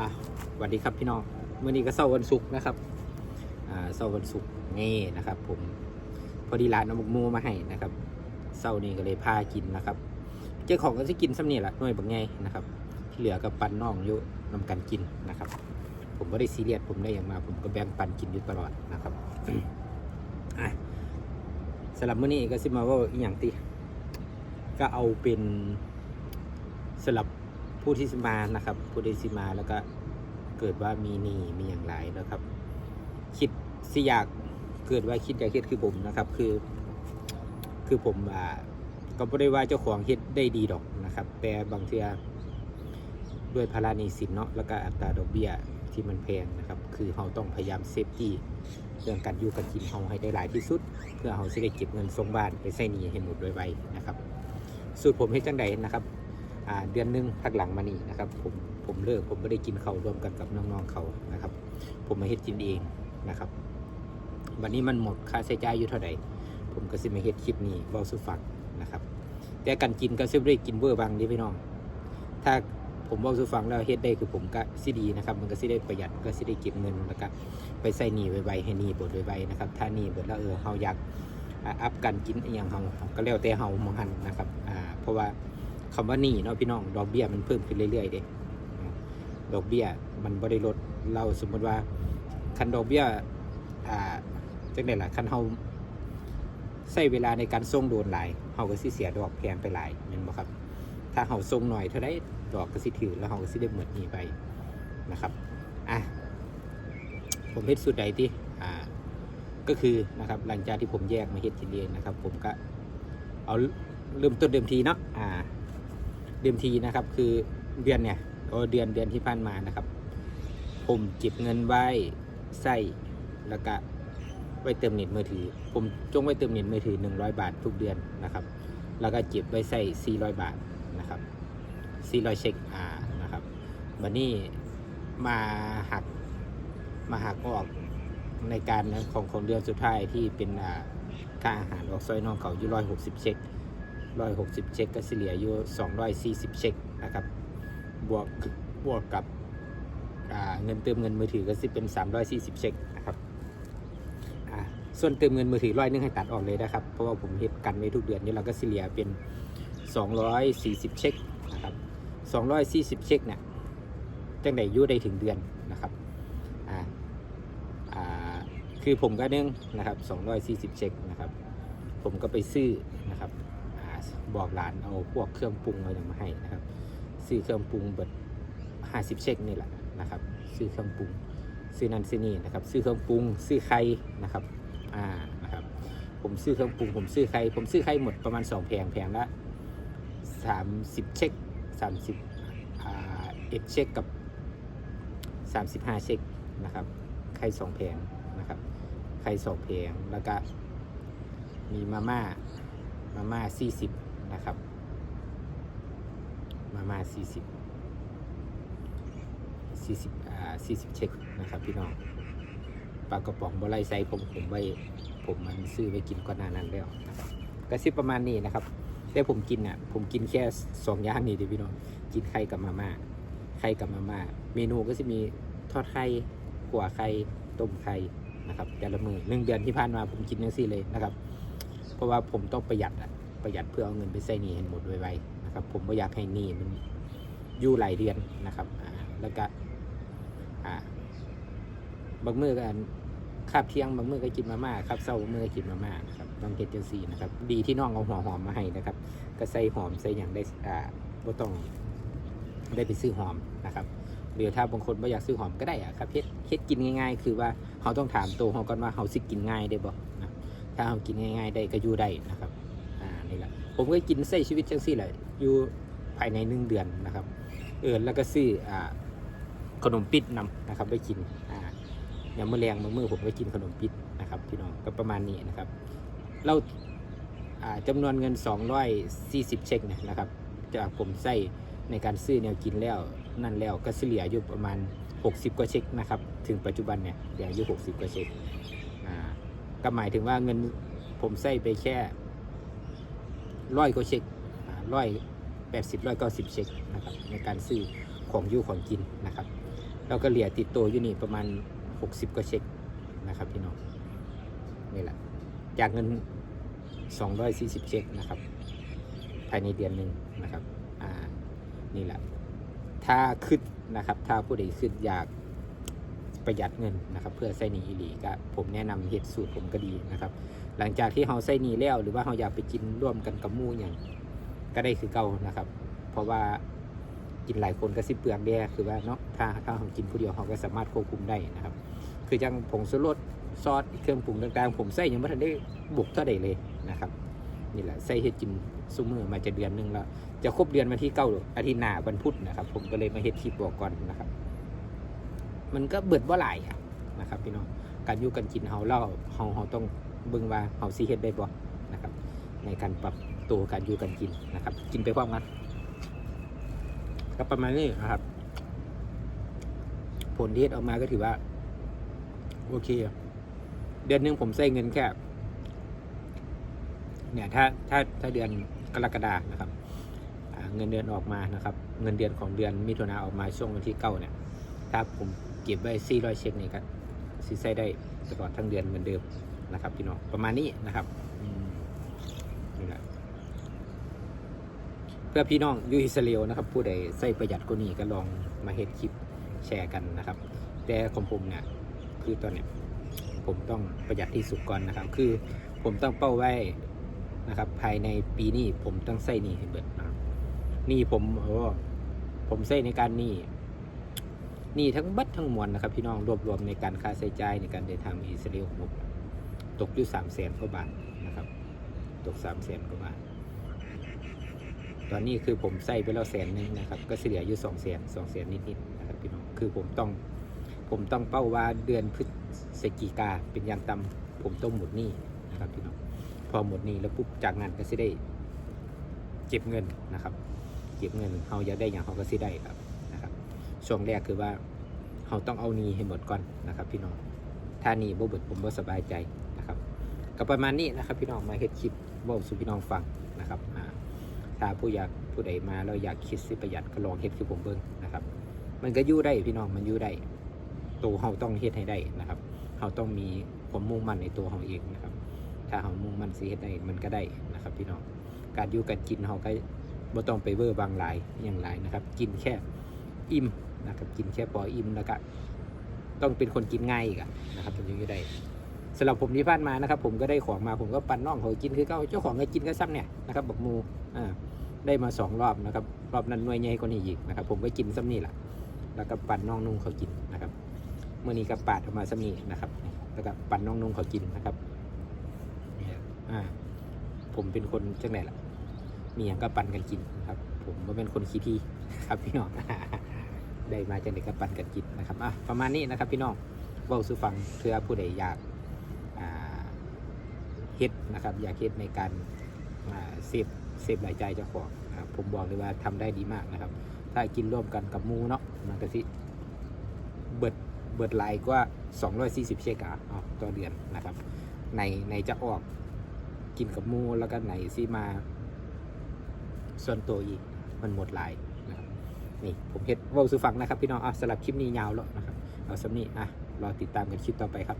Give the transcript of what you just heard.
อะสวัสดีครับพี่น้องเมื่อนี้ก็เสาร์วันศุกร์นะครับอ่าเสาร์วันศุกร์นี่นะครับ ผมพอดีร้านน้ำมุกมูมาให้นะครับเสาร์นี้ก็เลยพากินนะครับ เจ้าของก็จะกินซ้ำเนี่ยแหละหน่วยบางไงนะครับ ที่เหลือก็ปันน้องอยู่นำกันกินนะครับ ผมก็ได้ซีเรียสผมได้อย่างมา ผมก็แบ่งปันกินอยู่ตลอดนะครับอะสำหรับเมื้อนี้ก็สิมาว่าอีกอย่างตีก็เอาเป็นสำหรับ ผู้ที่สิมานะครับ ผู้ที่สิมาแล้วก็เกิดว่ามีหนี้มีอย่างไรนะครับ คิดสิอยากเกิดว่าคิดอยากเฮ็ดคือผมนะครับ คือ คือผมอ่าก็ไม่ได้ว่าเจ้าของเฮ็ดได้ดีดอกนะครับ แต่บางเทื่อด้วยภาระหนี้สินเนาะแล้วก็อัตราดอกเบี้ยที่มันแพงนะครับ คือเราต้องพยายามเซฟตี้เรื่องการอยู่การกินเราให้ได้หลายที่สุด เพื่อเราจะได้เก็บเงินส่งบ้านไปใช้หนี้ให้หมดไวๆนะครับ สูตรผมเฮ็ดจังใดนะครับ เดือนหนึงพักหลังมานี่นะครับ ผมผมเลิกผมไม่ได้กินเขาร่วมกันกับน้องๆเขานะครับ ผมมาเฮ็ดกินเองนะครับ วันนี้มันหมดค่าใช้จ่ายอยู่เท่าไหร่ผมก็สิมาเฮ็ดคลิปนี้เว้าสู่ฟังนะครับ แต่การกินก็สิบ่ได้กินเบอร์บางเดิพี่น้อง ถ้าผมเว้าสู่ฟังแล้วเฮ็ดได้คือผมก็สิดีนะครับ มันก็สิได้ประหยัดก็สิได้เก็บเงินแล้วก็ไปใส่หนี้ไวๆให้หนี้บดไวๆนะครับ ถ้าหนี้บดแล้วเออเฮาอยากอัพการกินอย่างเฮาก็แล้วแต่เฮามองหันนะครับ อ่า เพราะว่า คำว่าหนี้เนาะพี่น้องดอกเบี้ยมันเพิ่มขึ้นเรื่อยๆเด้อ่าดอกเบี้ยมันบ่ได้ลดเราสมมติว่าคันดอกเบี้ยอ่าจังได๋ล่ะคันเฮาใช้เวลาในการส่งโดนหลายเฮาก็สิเสียดอกแพงไปหลายแม่นบ่ครับ ถ้าเฮาส่งหน่อยเท่าใดดอกก็สิถือแล้วเฮาก็สิได้หมดหนี้ไปนะครับอะผมเฮ็ดสูตรใดที่อ่าก็คือนะครับหลังจากที่ผมแยกมาเฮ็ดกินเองนะครับ ผมก็เอาเริ่มต้นเดิมทีเนาะอ่า เดิมทีนะครับ คือเดือนเนี่ยโอเดือนเดือนที่ผ่านมานะครับ ผมเก็บเงินไว้ใส่แล้วก็ไว้เติมเน็ตมือถือ ผมจงไว้เติมเน็ตมือถือ 100 บาททุกเดือนนะครับ แล้วก็เก็บไว้ใส่ 400 บาทนะครับ400เช็คอ่านะครับวันนี้มาหักมาหักออกในการของของเดือนสุดท้ายที่เป็นค่าอาหารออกซอยน้องเขาอยู่ร้อยหกสิบเช็ค ร้อยหกสิบเช็คก็เฉลี่ยอยู่สองร้อยสี่สิบเช็คนะครับ บวกบวกกับเงินเติมเงินมือถือก็สิเป็นสามร้อยสี่สิบเช็คนะครับส่วนเติมเงินมือถือร้อยนึงให้ตัดออกเลยนะครับ เพราะว่าผมเฮ็ดกันไว้ทุกเดือนนี่เราก็เฉลี่ยเป็นสองร้อยสี่สิบเช็คนะครับสองร้อยสี่สิบเช็คเนี่ยจังไดอยู่ได้ถึงเดือนนะครับอ่าอ่าคือผมก็เนึ่องนะครับ240 เช็คนะครับ ผมก็ไปซื้อนะครับ บอกหลานเอาพวกเครื่องปรุงอะไรมาให้นะครับ ซื้อเครื่องปรุงเบิด50เช็คนี่แหละนะครับ ซื้อเครื่องปรุง ซื้อนันซื้อนี่นะครับ ซื้อเครื่องปรุง ซื้อไข่นะครับ อ่า นะครับ ผมซื้อเครื่องปรุง ผมซื้อไข่ ผมซื้อไข่หมดประมาณ2แผงแผงละ30เช็ค30อ่าเอ็ดเช็คกับ35เช็คนะครับ ไข่สองแผงนะครับ ไข่สองแผงแล้วก็มีมาม่า มาม่าสี่สิบนะครับ มาม่าสี่สิบสี่สิบอ่าสี่สิบเช็คนะครับพี่น้องปลากระป๋องบะไลไซผมผมไว้ผมมันซื้อไปกินก่อนหน้านั้นแล้วนะครับก็สิประมาณนี้นะครับแต่ผมกินอะผมกินแค่สองอย่างนี้เดียวพี่น้องกินไข่กับมาม่าไข่กับมาม่าเมนูก็จะมีทอดไข่ขั่วไข่ต้มไข่นะครับแต่ละมือหนึ่งเดือนที่ผ่านมาผมกินทั้งสี่เลยนะครับ เพราะว่าผมต้องประหยัดอะประหยัดเพื่อเอาเงินไปใช้หนี้ให้หมดไวๆนะครับ ผมไม่อยากให้หนี้มันอยู่หลายเดือนนะครับแล้วก็บางมือกันคาบเที่ยงบางมือก็กินมาม่าครับเศร้าบางมือก็กินมาม่านะครับต้องเก็ดจังซี่นะครับดีที่น้องเอาหัวหอมมาให้นะครับ ก็ใส่หอมใส่อย่างได้อ่าบ่ต้องได้ไปซื้อหอมนะครับหรือถ้าบางคนไม่อยากซื้อหอมก็ได้อะครับเฮ็ดเฮ็ดกินง่ายๆ คือว่าเขาต้องถามตัวเขาก่อนว่าเขาสิกินง่ายได้บ่ ถ้าเขากินง่าย ๆ ได้ก็อยู่ได้นะครับอ่านี่แหละผมก็กินใช้ชีวิตจังซี่แหละอยู่ภายในหนึ่งเดือนนะครับเออแล้วก็ซื้ออ่าขนมปิดนำนะครับไปกินอ่าอย่างเมื่อแรงเมื่อมือผมก็กินขนมปิดนะครับพี่น้องก็ประมาณนี้นะครับ เราอ่าจำนวนเงิน 240 เช็คนี่ยนะครับ จากผมใส่ในการซื้อแนวกินแล้วนั่นแล้วก็เฉลี่ยอยู่ประมาณ 60 กว่าเช็คนะครับ ถึงปัจจุบันเนี่ยเหลืออยู่ 60 กว่าเช็ค ก็หมายถึงว่าเงินผมใส่ไปแค่ร้อยกว่าเช็คร้อยแปดสิบร้อยเก้าสิบเช็คนะครับในการซื้อของอยู่ของกินนะครับแล้วก็เหลียติดตัวอยู่นี่ประมาณ60กว่าเช็คนะครับพี่น้องนี่แหละจากเงิน240เช็คนะครับ ภายในเดือนหนึ่งนะครับอ่านี่แหละถ้าขึ้นนะครับ ถ้าผู้ใดขึ้นอยาก ประหยัดเงินนะครับ เพื่อใส่หนีอีหลีก็ผมแนะนำเฮ็ดสูตรผมก็ดีนะครับ หลังจากที่เราใส่หนีแล้วหรือว่าเราอยากไปกินร่วมกันกับมู่อย่างก็ได้คือเก่านะครับ เพราะว่ากินหลายคนก็สิเปลืองแด่คือว่าเนาะถ้าถ้าเรากินผู้เดียวเราก็สามารถควบคุมได้นะครับ คือจังผงชูรสซอสเครื่องปรุงต่างๆ ผมใส่ยังไม่ทันได้บุกเท่าใดเลยนะครับนี่แหละใส่เฮ็ดกินซุมือมาจะเดือนหนึงแล้ว จะครบเดือนวันที่เก้าอาทิตย์หน้าวันพุธนะครับ ผมก็เลยมาเฮ็ดคลิปบอกก่อนนะครับ มันก็เบิดว่าหลายอะนะครับพี่น้องการอยู่กันกินเฮาเล่าเฮาเฮาต้องเบิ่งว่าเฮาสิเฮ็ดได้บ่นะครับในการปรับตัวการอยู่กันกินนะครับ กินไปพร้อมกันก็ประมาณนี้นะครับ ผลที่ออกมาก็ถือว่า โอเค เดือนหนึ่งผมใช้เงินแค่เนี่ยถ้าถ้าถ้าเดือนกรกฎานะครับเงินเดือนออกมานะครับ เงินเดือนของเดือนมิถุนาออกมาช่วงวันที่เก้าเนี่ย ถ้าผม เก็บไว้สี่ร้อยเช็คนี่ก็สิใช้ได้ตลอดทั้งเดือนเหมือนเดิมนะครับพี่น้องประมาณนี้นะครับอืมนี่แหละเพื่อพี่น้องอยูอิสราเอลนะครับ ผู้ใดใส่ประหยัดกว่านี้ก็ลองมาเฮ็ดคลิปแชร์กันนะครับ แต่ของผมเนี่ยคือตอนเนี้ยผมต้องประหยัดที่สุดก่อนนะครับ คือผมต้องเป้าไว้นะครับ ภายในปีนี้ผมต้องใส่หนี่ให้เบิดนะครับหนี่ผมโอ้ผมใส่ในการหนี่ห นี่ทั้งบัดทั้งมวลนะครับพี่น้องรวบรวมในการค่าใช้จ่ายในการเดินทางอิสราเอลของผมตกอยู่สามแสนกว่าบาทนะครับ ตกสามแสนกว่าบาท ตอนนี้คือผมใส่ไปแล้วแสนหนึ่งนะครับ ก็เฉลี่ยอยู่สองแสนสองแสนนิดๆนะครับพี่น้องคือผมต้องผมต้องเป้าว่าเดือนพฤศจิกาเป็นอย่างต่ำผมต้องหมดหนี้นะครับพี่น้องพอหมดหนี้แล้วปุ๊บจากนั้นก็สิได้เก็บเงินนะครับ เก็บเงินเขาอยากได้อย่างเขาก็สิได้ครับ ช่วงแรกคือว่าเขาต้องเอาหนีให้หมดก่อนนะครับ พี่น้องถ้าหนีบ่เบิดผมบ่สบายใจนะครับก็ประมาณนี้นะครับ พี่น้องมาเฮ็ดคลิปเว้าสู่พี่น้องฟังนะครับถ้าผู้อยากผู้ใดมาแล้วอยากคิดสิประหยัดก็ลองเฮ็ดคือผมเบิ่งนะครับ มันก็ยู่ได้พี่น้องมันยู่ได้ตัวเขาต้องเฮ็ดให้ได้นะครับเขาต้องมีความมุ่งมั่นในตัวเขาเองนะครับ ถ้าเขามุ่งมั่นสิเฮ็ดได้มันก็ได้นะครับ พี่น้องการอยู่กันกินเขาก็บ่ต้องไปเวอร์บางหลายอย่างหลายนะครับ กินแค่อิ่ม นะครับกินแค่พออิ่มแล้วก็ต้องเป็นคนกินง่ายอีกนะครับถึงจะได้สำหรับผมที่ผ่านมานะครับ ผมก็ได้ของมาผมก็ปั่นน้องเขากินคือเก้าเจ้าของก็กินก็ซ้ำเนี่ยนะครับบักมูอ่าได้มาสองรอบนะครับรอบนั้นหน่วยใหญ่กว่านี้อีกนะครับ ผมก็กินซ้ำนี่แหละแล้วก็ปั่นน้องนุ่งเขากินนะครับเมื่อนี้ก็ปาดออกมาซ้ำนี่นะครับแล้วก็ปั่นน้องนุ่งเขากินนะครับอ่าผมเป็นคนจังไหนล่ะมีอย่างก็ปันกันกินครับ ผมก็เป็นคนขี้ที่ครับพี่น้อง ได้มาจากเด็กก็ปันกันกินนะครับอะประมาณนี้นะครับพี่น้องเบาสู่ฟังเพื่อผู้ใดอยากเฮ็ดนะครับอยากเฮ็ดในการเซฟเซฟรายจ่ายเจ้าของผมบอกเลยว่าทำได้ดีมากนะครับ ถ้ากินร่วมกันกับมูเนาะมันก็สิเบิดเบิดลายกว่า 240 เชกาอ๋อต่อเดือนนะครับ ในในจะออกกินกับมูแล้วก็ไหนซีมาส่วนตัวอีกมันหมดหลาย นี่ผมเฮ็ดว่าสู่ฟังนะครับพี่น้องอะสำหรับคลิปนี้ยาวแล้วนะครับ เอาสำนีอะรอติดตามกันคลิปต่อไปครับ